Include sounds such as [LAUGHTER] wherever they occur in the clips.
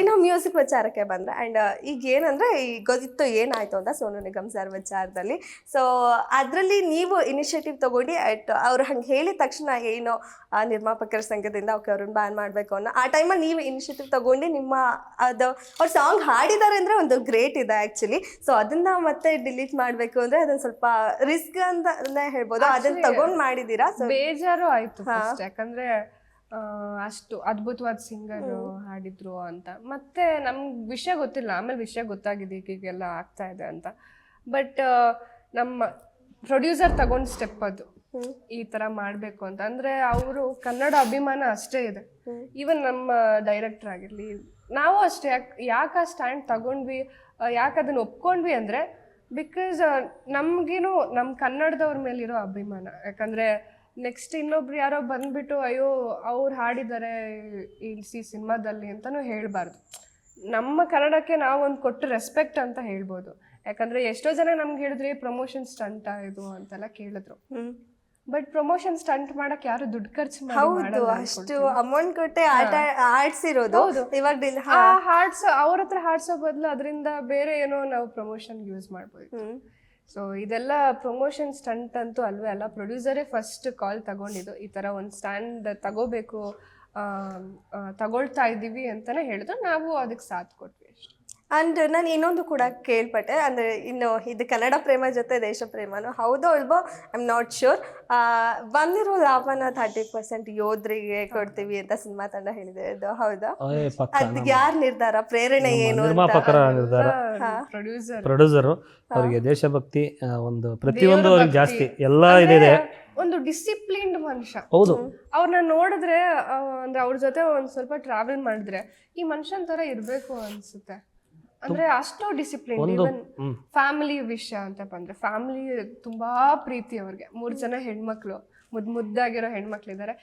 ಇನ್ನು ಮ್ಯೂಸಿಕ್ ವಿಚಾರಕ್ಕೆ ಬಂದ್ರೆ ಆ್ಯಂಡ್ ಈಗ ಏನಂದ್ರೆ ಈಗ ಗೊತ್ತಿತ್ತು ಏನಾಯ್ತು ಅಂತ ಸೋನು ನಿಗಮ್ ಸರ್ ವಿಚಾರದಲ್ಲಿ. ಸೊ ಅದರಲ್ಲಿ ನೀವು ಇನಿಷಿಯೇಟಿವ್ ತಗೊಂಡು ಅಟ್ ಅವ್ರು ಹಂಗೆ ಹೇಳಿದ ತಕ್ಷಣ ಏನು ನಿರ್ಮಾಪಕರ ಸಂಘದಿಂದ ಓಕೆ ಅವ್ರನ್ನ ಬ್ಯಾನ್ ಮಾಡಬೇಕು ಅನ್ನೋ ಆ ಟೈಮಲ್ಲಿ ನೀವು ಇನಿಷಿಯೇಟಿವ್ ತಗೊಂಡು ನಿಮ್ಮ ಅದು ಅವ್ರು ಸಾಂಗ್ ಹಾಡಿದ್ದಾರೆ ಅಂದರೆ ಒಂದು ಗ್ರೇಟ್ ಇದೆ ಆ್ಯಕ್ಚುಲಿ ಸೊ ಅದನ್ನ ಮತ್ತೆ ಡಿಲೀಟ್ ಮಾಡಬೇಕು ಅಂದ್ರೆ ಅದನ್ನ ಸ್ವಲ್ಪ ರಿಸ್ಕ್ ಅಂತ ಹೇಳ್ಬೋದು. ಅದನ್ನ ತಗೊಂಡು ಮಾಡಿದ್ದೀರಾ? ಮಾಡಿದೀರಾ ಸೊ ಬೇಜಾರು ಆಯ್ತು ಯಾಕಂದರೆ ಅಷ್ಟು ಅದ್ಭುತವಾದ ಸಿಂಗರ್ ಹಾಡಿದ್ರು ಅಂತ. ಮತ್ತೆ ನಮ್ಗೆ ವಿಷಯ ಗೊತ್ತಿಲ್ಲ. ಆಮೇಲೆ ವಿಷಯ ಗೊತ್ತಾಗಿದೆ ಈಗೀಗೆಲ್ಲ ಆಗ್ತಾ ಇದೆ ಅಂತ. ಬಟ್ ನಮ್ಮ ಪ್ರೊಡ್ಯೂಸರ್ ತಗೊಂಡ್ ಸ್ಟೆಪ್ ಅದು. ಈ ತರ ಮಾಡ್ಬೇಕು ಅಂತ. ಅಂದ್ರೆ ಅವರು ಕನ್ನಡ ಅಭಿಮಾನ ಅಷ್ಟೇ ಇದೆ. ಈವನ್ ನಮ್ಮ ಡೈರೆಕ್ಟರ್ ಆಗಿರ್ಲಿ ನಾವು ಅಷ್ಟೇ. ಯಾಕೆ ಯಾಕೆ ಆ ಸ್ಟ್ಯಾಂಡ್ ತಗೊಂಡ್ವಿ? ಯಾಕೆ ಅದನ್ನ ಒಪ್ಕೊಂಡ್ವಿ ಅಂದ್ರೆ ಬಿಕಾಸ್ ನಮ್ಗೇನು ನಮ್ಮ ಕನ್ನಡದವ್ರ ಮೇಲಿರೋ ಅಭಿಮಾನ. ಯಾಕಂದ್ರೆ ನೆಕ್ಸ್ಟ್ ಇನ್ನೊಬ್ರು ಯಾರೋ ಬಂದ್ಬಿಟ್ಟು ಅಯ್ಯೋ ಅವ್ರು ಹಾಡಿದ್ದಾರೆ ಈ ಸಿನಿಮಾದಲ್ಲಿ ಅಂತಲೂ ಹೇಳಬಾರ್ದು. ನಮ್ಮ ಕನ್ನಡಕ್ಕೆ ನಾವು ಒಂದು ಕೊಟ್ಟು ರೆಸ್ಪೆಕ್ಟ್ ಅಂತ ಹೇಳ್ಬೋದು. ಯಾಕಂದ್ರೆ ಎಷ್ಟೋ ಜನ ನಮ್ಗೆ ಹೇಳಿದ್ರಿ ಪ್ರಮೋಷನ್ ಸ್ಟಂಟ ಇದು ಅಂತೆಲ್ಲ ಕೇಳಿದ್ರು. ಬಟ್ ಪ್ರಮೋಷನ್ ಸ್ಟಂಟ್ ಮಾಡಕ್ ಯಾರು ದುಡ್ಡು ಖರ್ಚು ಮಾಡ್ತಾರೆ ಹೌದು ಅಷ್ಟು ಅಮೌಂಟ್ ಕೊಟ್ಟೆ ಆಟ ಆಡ್ಸಿರೋದು. ಇವಾಗ ಹಾಡ್ಸೋ ಅವ್ರ ಹತ್ರ ಹಾಡ್ಸೋ ಬದಲು ಅದರಿಂದ ಬೇರೆ ಏನೋ ನಾವು ಪ್ರಮೋಷನ್ ಯೂಸ್ ಮಾಡ್ಬೋದು. ಸೊ ಇದೆಲ್ಲ ಪ್ರಮೋಷನ್ ಸ್ಟಂಟ್ ಅಂತೂ ಅಲ್ವೇ ಅಲ್ಲ. ಪ್ರೊಡ್ಯೂಸರೇ ಫಸ್ಟ್ ಕಾಲ್ ತಗೊಂಡಿದ್ದು. ಈ ಥರ ಒಂದು ಸ್ಟ್ಯಾಂಡ್ ತಗೋಬೇಕು ತಗೊಳ್ತಾ ಇದ್ದೀವಿ ಅಂತಲೇ ಹೇಳಿದ್ರು. ನಾವು ಅದಕ್ಕೆ ಸಾಥ್ ಕೊಟ್ವಿ. ಅಷ್ಟೇ ಅಂಡ್ ನಾನು ಇನ್ನೊಂದು ಕೂಡ ಕೇಳ್ಪಟ್ಟೆ ಅಂದ್ರೆ ಇನ್ನು ಇದು ಕನ್ನಡ ಪ್ರೇಮ ಜೊತೆ ದೇಶ ಪ್ರೇಮನು ಹೌದೋ ಇಲ್ವೋ ಐ ಆಮ್ ನಾಟ್ ಶ್ಯೂರ್ ಬಂದಿರೋ ಲಾಭನ ಥರ್ಟಿ ಪರ್ಸೆಂಟ್ ಯೋಧರಿಗೆ ಕೊಡ್ತೀವಿ ಅಂತ ಸಿನಿಮಾ ತಂಡ ಹೇಳಿದೆ. ಇದು ಹೌದಾ? ಅದ್ ಯಾರ್ ನಿರ್ಧಾರ? ಪ್ರೇರಣೆ ಏನು? ನಿರ್ಮಾಪಕರ ನಿರ್ಧಾರ. ಪ್ರೊಡ್ಯೂಸರ್ ಪ್ರೊಡ್ಯೂಸರು ಅವರಿಗೆ ದೇಶಭಕ್ತಿ ಒಂದು ಪ್ರತಿಯೊಂದು ಅವ್ರಿಗೆ ಜಾಸ್ತಿ ಎಲ್ಲ ಇದೆ ಒಂದು ಡಿಸಿಪ್ಲಿನ್ಡ್ ಮನುಷ್ಯ. ಹೌದು. ಅವ್ರನ್ನ ನೋಡಿದ್ರೆ ಅಂದ್ರೆ ಅವ್ರ ಜೊತೆ ಒಂದ್ ಸ್ವಲ್ಪ ಟ್ರಾವೆಲ್ ಮಾಡಿದ್ರೆ ಈ ಮನುಷ್ಯನ್ ತರ ಇರ್ಬೇಕು ಅನ್ಸುತ್ತೆ. ಅಂದ್ರೆ ಅಷ್ಟು ಡಿಸಿಪ್ಲಿನ್ ಒಂದು ಇವನ್ ಫ್ಯಾಮಿಲಿ ವಿಷಯ ಅಂತ ಬಂದ್ರೆ ಫ್ಯಾಮಿಲಿ ತುಂಬಾ ಪ್ರೀತಿ ಅವ್ರಿಗೆ. ಮೂರ್ ಜನ ಹೆಣ್ಮಕ್ಳು ಮುದ್ ಮುದ್ದಾಗಿರೋ ಹೆಣ್ಮಕ್ಳಿದ್ದಾರೆ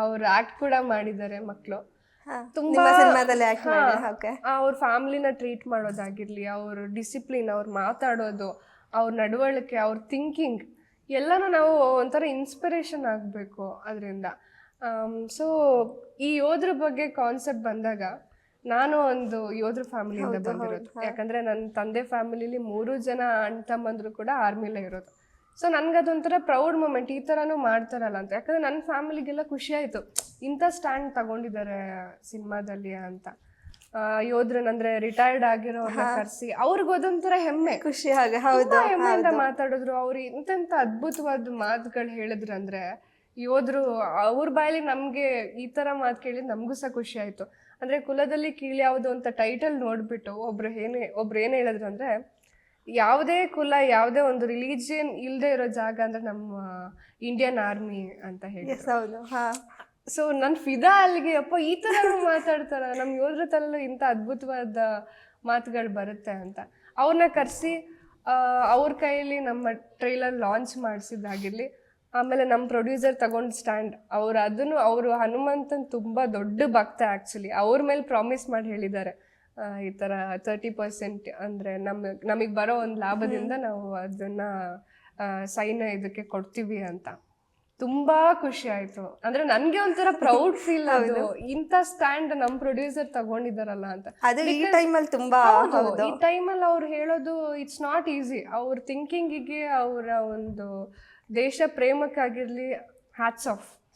ಅವ್ರು ಆಕ್ಟ್ ಕೂಡ ಮಾಡಿದ್ದಾರೆ ಮಕ್ಳು. ಹಾ, ತುಂಬಾ- ಸಿನಿಮಾದಲ್ಲಿ ಆಕ್ಟ್ ಹಾ. ಓಕೆ ಅವ್ರ ಫ್ಯಾಮಿಲಿನ ಟ್ರೀಟ್ ಮಾಡೋದಾಗಿರ್ಲಿ ಅವ್ರ ಡಿಸಿಪ್ಲಿನ್ ಅವ್ರು ಮಾತಾಡೋದು ಅವ್ರ ನಡವಳಿಕೆ ಅವ್ರ ಥಿಂಕಿಂಗ್ ಎಲ್ಲಾನು ನಾವು ಒಂಥರ ಇನ್ಸ್ಪಿರೇಷನ್ ಆಗಬೇಕು ಅದರಿಂದ. ಸೊ ಈ ಯೋದ್ರ ಬಗ್ಗೆ ಕಾನ್ಸೆಪ್ಟ್ ಬಂದಾಗ ನಾನು ಒಂದು ಯೋಧರ ಫ್ಯಾಮಿಲಿಯಿಂದ ಬಂದಿರೋದು. ಯಾಕಂದ್ರೆ ನನ್ನ ತಂದೆ ಫ್ಯಾಮಿಲಿಲಿ ಮೂರು ಜನ ಅಣ್ಣ ತಮ್ಮಂದ್ರು ಕೂಡ ಆರ್ಮಿಲೇ ಇರೋದು. ಸೊ ನನ್ಗದೊಂಥರ ಪ್ರೌಡ್ ಮೂಮೆಂಟ್ ಈ ಥರನೂ ಮಾಡ್ತಾರಲ್ಲ ಅಂತ. ಯಾಕಂದ್ರೆ ನನ್ನ ಫ್ಯಾಮಿಲಿಗೆಲ್ಲ ಖುಷಿ ಆಯಿತು ಇಂಥ ಸ್ಟ್ಯಾಂಡ್ ತಗೊಂಡಿದ್ದಾರೆ ಸಿನಿಮಾದಲ್ಲಿ ಅಂತ. ಯೋಧರನ್ನಂದ್ರೆ ರಿಟೈರ್ಡ್ ಆಗಿರೋ ಕರೆಸಿ ಅವ್ರಿಗೆ ಅದೊಂಥರ ಹೆಮ್ಮೆ. ಖುಷಿ ಹಾಗೆ ಹೌದು ಹೆಮ್ಮೆಯಿಂದ ಮಾತಾಡಿದ್ರು. ಅವ್ರು ಇಂತೆಂತ ಅದ್ಭುತವಾದ ಮಾತುಗಳು ಹೇಳಿದ್ರು ಅಂದ್ರೆ ಯೋಧರು ಅವ್ರ ಬಾಯಲ್ಲಿ ನಮ್ಗೆ ಈ ತರ ಮಾತು ಕೇಳಿ ನಮಗೂ ಸಹ ಖುಷಿ ಆಯ್ತು ಅಂದ್ರೆ ಕುಲದಲ್ಲಿ ಕೀಳು ಯಾವುದು ಅಂತ ಟೈಟಲ್ ನೋಡ್ಬಿಟ್ಟು ಒಬ್ರು ಏನೇ ಒಬ್ರು ಏನು ಹೇಳಿದ್ರು ಅಂದ್ರೆ ಯಾವುದೇ ಕುಲ ಯಾವುದೇ ಒಂದು ರಿಲಿಜಿಯನ್ ಇಲ್ಲದೆ ಇರೋ ಜಾಗ ಅಂದ್ರೆ ನಮ್ಮ ಇಂಡಿಯನ್ ಆರ್ಮಿ ಅಂತ ಹೇಳಿ ಹೌದು. ಹಾ. ಸೊ ನನ್ನ ಫಿದಾ ಅಲ್ಲಿಗೆ ಅಪ್ಪ ಈ ತರ ಮಾತಾಡ್ತಾರ. ನಮ್ಮ ಯೋಧರ ತಲೆಲ್ಲೂ ಇಂಥ ಅದ್ಭುತವಾದ ಮಾತುಗಳು ಬರುತ್ತೆ ಅಂತ. ಅವ್ರನ್ನ ಕರೆಸಿ ಅವ್ರ ಕೈಯಲ್ಲಿ ನಮ್ಮ ಟ್ರೈಲರ್ ಲಾಂಚ್ ಮಾಡಿಸಿದ್ದಾಗಿರ್ಲಿ. ಆಮೇಲೆ ನಮ್ಮ ಪ್ರೊಡ್ಯೂಸರ್ ತಗೊಂಡು ಸ್ಟ್ಯಾಂಡ್ ಅವ್ರು ಅದನ್ನು ಅವರು ಹನುಮಂತನ್ ತುಂಬಾ ದೊಡ್ಡ ಭಕ್ತ ಆ್ಯಕ್ಚುಲಿ ಅವ್ರ ಮೇಲೆ ಪ್ರಾಮಿಸ್ ಮಾಡಿ ಹೇಳಿದ್ದಾರೆ. ಈ ಥರ ತರ್ಟಿ ಪರ್ಸೆಂಟ್ ಅಂದರೆ ನಮ್ಮ ನಮಗೆ ಬರೋ ಒಂದು ಲಾಭದಿಂದ ನಾವು ಅದನ್ನ ಸೈನ್ ಇದಕ್ಕೆ ಕೊಡ್ತೀವಿ ಅಂತ. ತುಂಬಾ ಖುಷಿ ಆಯ್ತು. ಅಂದ್ರೆ ನನ್ಗೆ ಒಂಥರ ಪ್ರೌಡ್ [LAUGHS] ಫೀಲ್ ಅದು. ಇಂಥ ಸ್ಟ್ಯಾಂಡ್ ನಮ್ ಪ್ರೊಡ್ಯೂಸರ್ ತಗೊಂಡಿದಾರಲ್ಲ ಅಂತ. ಈ ಟೈಮಲ್ಲಿ ತುಂಬಾ ಈ ಟೈಮಲ್ಲಿ ಅವ್ರು ಹೇಳೋದು ಇಟ್ಸ್ ನಾಟ್ ಈಸಿ ಅವ್ರ ಥಿಂಕಿಂಗಿಗೆ ಅವರ ಒಂದು ದೇಶ ಪ್ರೇಮಕ್ಕಾಗಿರಲಿ ಹ್ಯಾಟ್ಸ್ ಆಫ್